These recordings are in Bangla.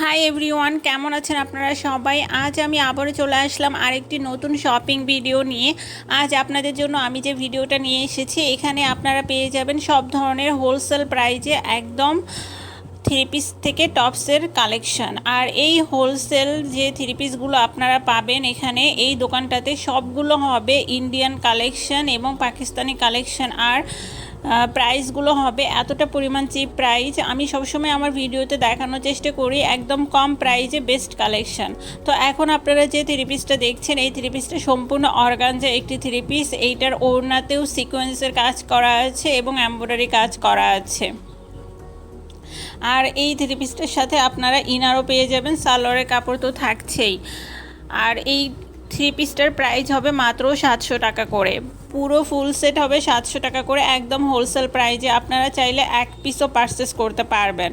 হাই এভরিওয়ান কেমন আছেন আপনারা সবাই? আজ আমি আবারও চলে আসলাম আরেকটি নতুন শপিং ভিডিও নিয়ে। আজ আপনাদের জন্য আমি যে ভিডিওটা নিয়ে এসেছি, এখানে আপনারা পেয়ে যাবেন সব ধরনের হোলসেল প্রাইজে একদম থ্রি পিস থেকে টপসের কালেকশন আর এই হোলসেল যে থ্রি পিসগুলো আপনারা পাবেন এখানে, এই দোকানটাতে সবগুলো হবে ইন্ডিয়ান কালেকশন এবং পাকিস্তানি কালেকশন আর প্রাইসগুলো হবে, এতটা পরিমাণ চিপ প্রাইস আমি সবসময় আমার ভিডিওতে দেখানোর চেষ্টা করি, একদম কম প্রাইজে বেস্ট কালেকশন তো এখন আপনারা যে থ্রি পিসটা দেখছেন, এই থ্রি পিসটা সম্পূর্ণ অর্গানজা একটি থ্রি পিস এইটার ওড়নাতেও সিকোয়েন্সের কাজ করা আছে এবং এমব্রয়ডারি কাজ করা আছে। আর এই থ্রি পিসটার সাথে আপনারা ইনারও পেয়ে যাবেন, সালোয়ারের কাপড় তো থাকছেই। আর এই থ্রি পিসটার প্রাইস হবে মাত্র সাতশো টাকা করে। পুরো ফুল সেট হবে সাতশো টাকা করে, একদম হোলসেল প্রাইজে আপনারা চাইলে এক পিসও পারচেস করতে পারবেন।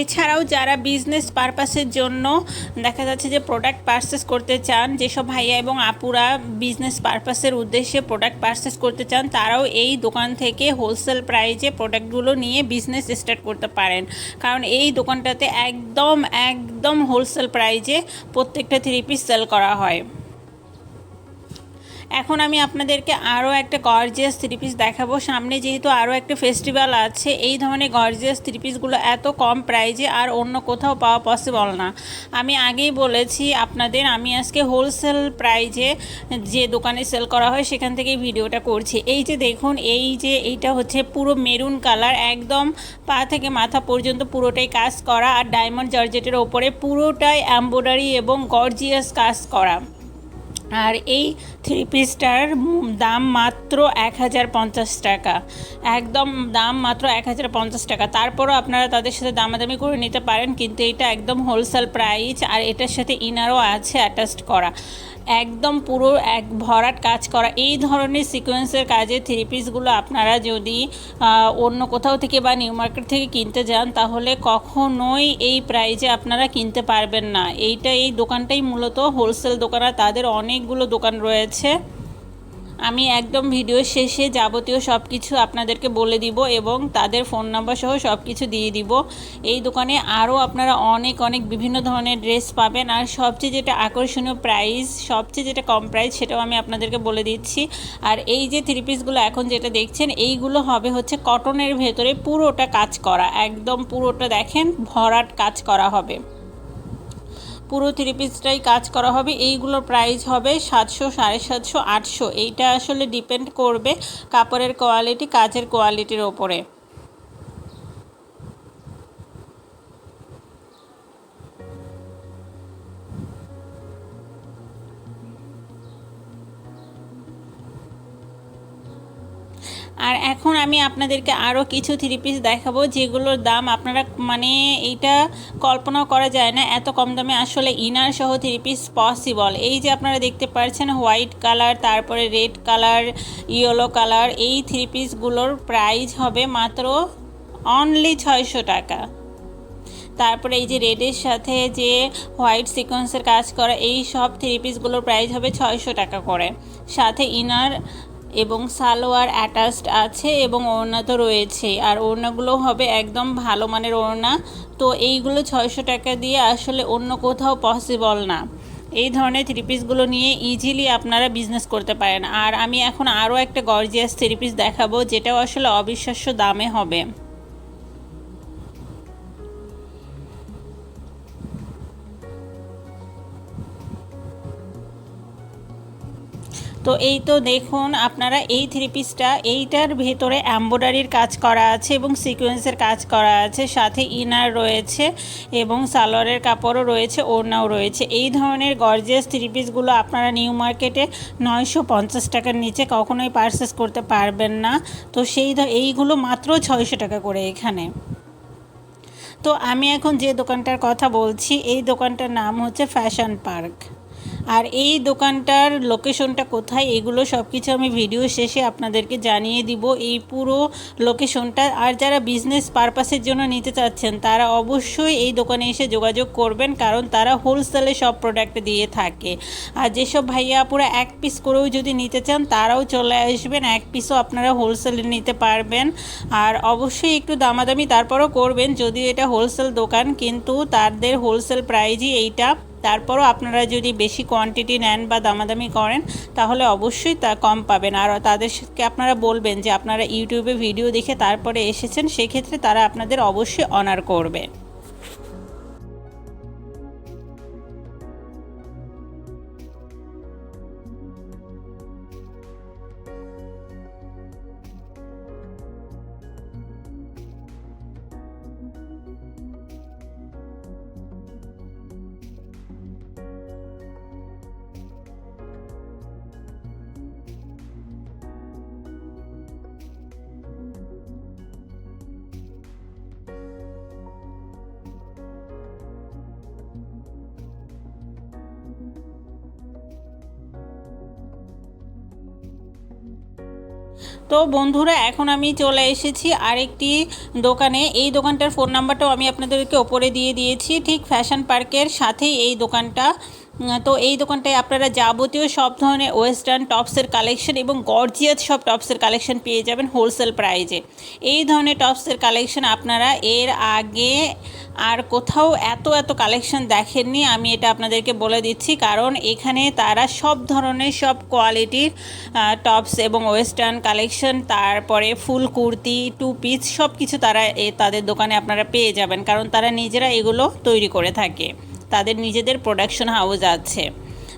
এছাড়াও যারা বিজনেস পারপাসের জন্য দেখা যাচ্ছে যে প্রোডাক্ট পারচেস করতে চান, যেসব ভাইয়া এবং আপুরা বিজনেস পারপাসের উদ্দেশ্যে প্রোডাক্ট পারচেস করতে চান, তারাও এই দোকান থেকে হোলসেল প্রাইজে প্রোডাক্টগুলো নিয়ে বিজনেস স্টার্ট করতে পারেন। কারণ এই দোকানটাতে একদম একদম হোলসেল প্রাইজে প্রত্যেকটা থ্রি পিস সেল করা হয়। এখন আমি আপনাদেরকে আরও একটা গর্জিয়াস থ্রি পিস দেখাবো। সামনে যেহেতু আরও একটা ফেস্টিভ্যাল আছে, এই ধরনের গর্জিয়াস থ্রি পিসগুলো এত কম প্রাইজে আর অন্য কোথাও পাওয়া পসিবল না। আমি আগেই বলেছি আপনাদের, আমি আজকে হোলসেল প্রাইজে যে দোকানে সেল করা হয় সেখান থেকে ভিডিওটা করছি। এই যে দেখুন, এই যে এইটা হচ্ছে পুরো মেরুন কালার একদম পা থেকে মাথা পর্যন্ত পুরোটাই কাজ করা, আর ডায়মন্ড জর্জেটের ওপরে পুরোটাই এম্ব্রয়ডারি এবং গর্জিয়াস কাজ করা। আর এই থ্রি পিসটার দাম মাত্র এক হাজার পঞ্চাশ টাকা। একদম দাম মাত্র এক হাজার পঞ্চাশ টাকা। তারপরও আপনারা তাদের সাথে দামাদামি করে নিতে পারেন, কিন্তু এটা একদম হোলসেল প্রাইস আর এটার সাথে ইনারও আছে অ্যাটাচড করা। একদম পুরো এক ভরাট কাজ করা। এই ধরনের সিকোয়েন্সের কাজে থ্রি পিসগুলো আপনারা যদি অন্য কোথাও থেকে বা নিউ মার্কেট থেকে কিনতে যান, তাহলে কখনোই এই প্রাইজে আপনারা কিনতে পারবেন না। এইটা এই দোকানটাই মূলত হোলসেল দোকান আর তাদের অনেকগুলো দোকান রয়েছে। আমি একদম ভিডিও শেষে যাবতীয় সব কিছু আপনাদেরকে বলে দিব এবং তাদের ফোন নাম্বার সহ সব কিছু দিয়ে দিব। এই দোকানে আরও আপনারা অনেক অনেক বিভিন্ন ধরনের ড্রেস পাবেন। আর সবচেয়ে যেটা আকর্ষণীয় প্রাইস, সবচেয়ে যেটা কম প্রাইস সেটাও আমি আপনাদেরকে বলে দিচ্ছি। আর এই যে থ্রি পিসগুলো এখন যেটা দেখছেন, এইগুলো হবে হচ্ছে কটনের ভেতরে পুরোটা কাজ করা। একদম পুরোটা দেখেন, ভরাট কাজ করা হবে। পুরো থ্রি পিসটাই কাজ করা হবে। এইগুলোর প্রাইস হবে সাতশো, সাড়ে সাতশো, আটশো। এইটা আসলে ডিপেন্ড করবে কাপড়ের কোয়ালিটি কাজের কোয়ালিটির ওপরে। আর এখন আমি আপনাদেরকে আরও কিছু থ্রি পিস দেখাবো, যেগুলোর দাম আপনারা মানে এইটা কল্পনাও করা যায় না, এত কম দামে আসলে ইনার সহ থ্রি পিস পসিবল এই যে আপনারা দেখতে পাচ্ছেন হোয়াইট কালার তারপরে রেড কালার ইয়েলো কালার এই থ্রি পিসগুলোর প্রাইস হবে মাত্র অনলি ছয়শো টাকা। তারপরে এই যে রেডের সাথে যে হোয়াইট সিকোয়েন্সের কাজ করা, এই সব থ্রি পিসগুলোর প্রাইস হবে ছয়শো টাকা করে। সাথে ইনার এবং সালোয়ার অ্যাটাচড আছে এবং ওড়না তো রয়েছে। আর ওড়নাগুলো হবে একদম ভালো মানের ওড়না। তো এইগুলো ছয়শো টাকা দিয়ে আসলে অন্য কোথাও পসিবল না। এই ধরনের থ্রি পিসগুলো নিয়ে ইজিলি আপনারা বিজনেস করতে পারেন। আর আমি এখন আরও একটা গর্জিয়াস থ্রি পিস দেখাবো, যেটাও আসলে অবিশ্বাস্য দামে হবে। তো এই তো দেখুন, আপনারা এই থ্রি পিসটা এইটার ভেতরে অ্যাম্বোডারির কাজ করা আছে এবং সিকোয়েন্সের কাজ করা আছে। সাথে ইনার রয়েছে এবং সালোয়ারের কাপড়ও রয়েছে, ওড়নাও রয়েছে। এই ধরনের গর্জিয়াস থ্রি পিসগুলো আপনারা নিউ মার্কেটে নয়শো পঞ্চাশ টাকার নিচে কখনোই পারচেস করতে পারবেন না। তো সেই এইগুলো মাত্র ছয়শো টাকা করে এখানে। তো আমি এখন যে দোকানটার কথা বলছি, এই দোকানটার নাম হচ্ছে ফ্যাশন পার্ক আর এই দোকানটার লোকেশনটা কোথায়, এগুলো সব কিছু আমি ভিডিও শেষে আপনাদেরকে জানিয়ে দিব এই পুরো লোকেশনটা আর যারা বিজনেস পারপাসের জন্য নিতে চাচ্ছেন, তারা অবশ্যই এই দোকানে এসে যোগাযোগ করবেন, কারণ তারা হোলসেলে সব প্রোডাক্ট দিয়ে থাকে। আর যেসব ভাইয়া আপুরা এক পিস করেও যদি নিতে চান, তারাও চলে আসবেন, এক পিসও আপনারা হোলসেলে নিতে পারবেন। আর অবশ্যই একটু দামাদামি তারপরও করবেন, যদিও এটা হোলসেল দোকান, কিন্তু তাদের হোলসেল প্রাইজই এইটা। তারপরও আপনারা যদি বেশি কোয়ান্টিটি নেন বা দামাদামি করেন, তাহলে অবশ্যই তা কম পাবেন। আর তাদেরকে আপনারা বলবেন যে, আপনারা ইউটিউবে ভিডিও দেখে তারপরে এসেছেন, সেক্ষেত্রে তারা আপনাদের অবশ্যই অনার করবে। তো বন্ধুরা, এখন আমি চলে এসেছি আরেকটি দোকানে। এই দোকানটার ফোন নাম্বারটাও আমি আপনাদেরকে ওপরে দিয়ে দিয়েছি। ঠিক ফ্যাশন পার্কের সাথেই এই দোকানটা। তো এই দোকানটায় আপনারা যাবতীয় সব ধরনের ওয়েস্টার্ন টপসের কালেকশন এবং গর্জিয়াস সব টপসের কালেকশন পেয়ে যাবেন হোলসেল প্রাইজে এই ধরনের টপসের কালেকশন আপনারা এর আগে আর কোথাও এত এত কালেকশন দেখেননি, আমি এটা আপনাদেরকে বলে দিচ্ছি। কারণ এখানে তারা সব ধরনের সব কোয়ালিটির টপস এবং ওয়েস্টার্ন কালেকশন তারপরে ফুল কুর্তি টু পিস সব কিছু তারা তাদের দোকানে আপনারা পেয়ে যাবেন। কারণ তারা নিজেরা এগুলো তৈরি করে থাকে। তাদের নিজেদের প্রোডাকশন হাউস আছে।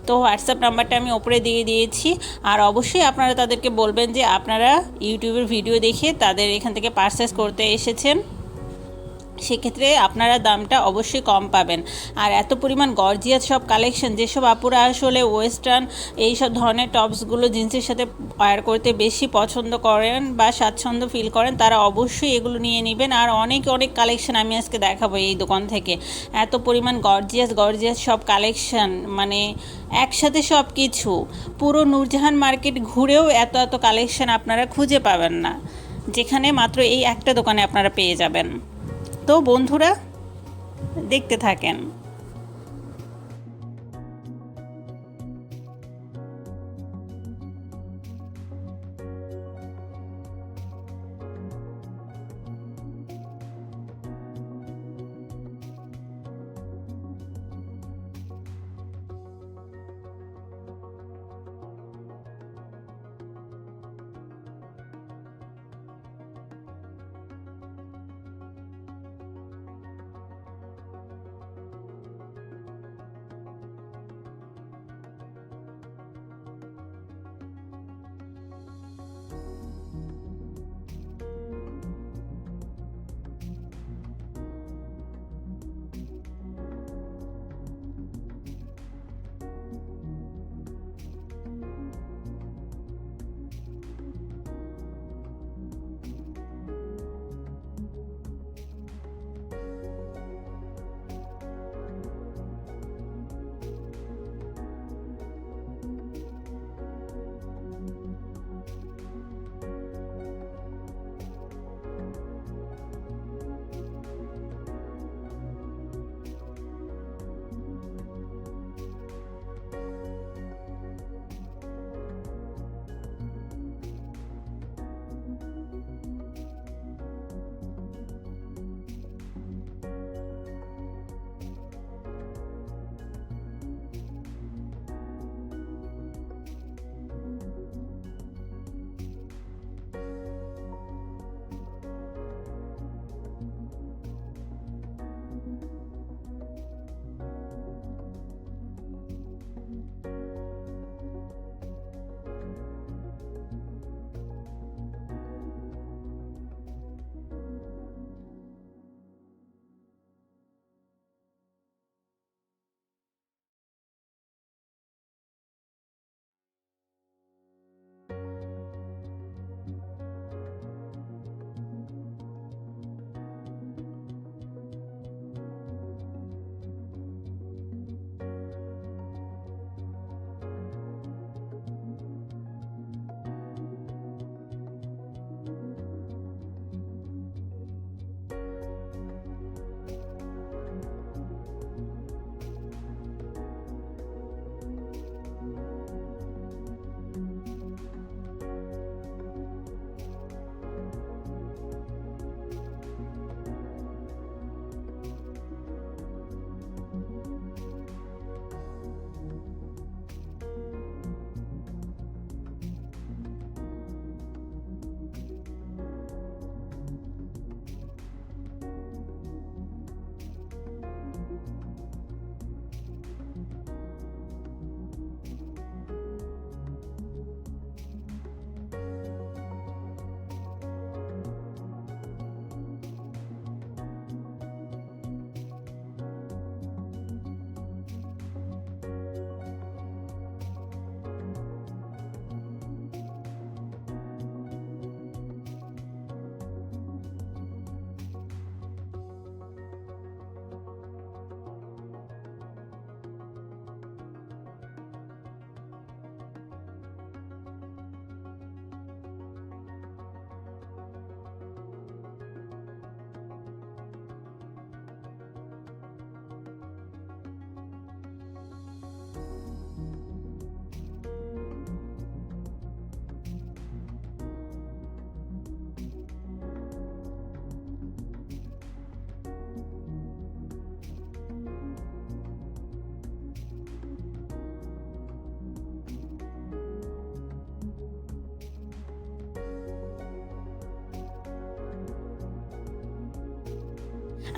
তো হোয়াটসঅ্যাপ নাম্বারটা আমি ওপরে দিয়ে দিয়েছি। আর অবশ্যই আপনারা তাদেরকে বলবেন যে আপনারা ইউটিউবের ভিডিও দেখে তাদের এখান থেকে পারচেস করতে এসেছেন। সেক্ষেত্রে আপনারা দামটা অবশ্যই কম পাবেন। আর এত পরিমাণ গর্জিয়াস সব কালেকশন যেসব আপুরা আসলে ওয়েস্টার্ন এই সব ধরনের টপসগুলো জিন্সের সাথে ওয়্যার করতে বেশি পছন্দ করেন বা স্বাচ্ছন্দ্য ফিল করেন, তারা অবশ্যই এগুলো নিয়ে নেবেন। আর অনেক অনেক কালেকশন আমি আজকে দেখাবো এই দোকান থেকে। এত পরিমাণ গর্জিয়াস গর্জিয়াস সব কালেকশন মানে একসাথে সব কিছু। পুরো নূরজাহান মার্কেট ঘুরেও এত এত কালেকশন আপনারা খুঁজে পাবেন না। যেখানে মাত্র এই একটা দোকানে আপনারা পেয়ে যাবেন। তো বন্ধুরা দেখতে থাকেন।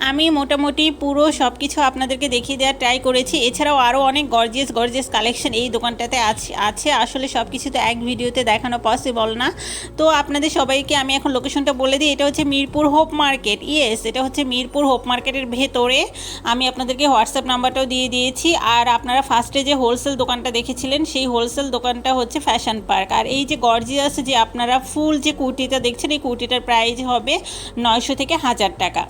আমি মোটামুটি পুরো সব কিছু আপনাদেরকে দেখিয়ে দেওয়ার ট্রাই করেছি। এছাড়াও আরও অনেক গর্জিয়াস গর্জিয়াস কালেকশন এই দোকানটাতে আছে আছে। আসলে সব কিছু তো এক ভিডিওতে দেখানো পসিবল না। তো আপনাদের সবাইকে আমি এখন লোকেশনটা বলে দিই। এটা হচ্ছে মিরপুর হোপ মার্কেট। ইয়েস এটা হচ্ছে মিরপুর হোপ মার্কেটের ভেতরে আমি আপনাদেরকে হোয়াটসঅ্যাপ নাম্বারটাও দিয়ে দিয়েছি। আর আপনারা ফার্স্টে যে হোলসেল দোকানটা দেখেছিলেন, সেই হোলসেল দোকানটা হচ্ছে ফ্যাশন পার্ক আর এই যে গর্জিয়াস যে আপনারা ফুল যে কুর্তিটা দেখছেন, এই কুর্তিটার প্রাইস হবে নয়শো থেকে হাজার টাকা।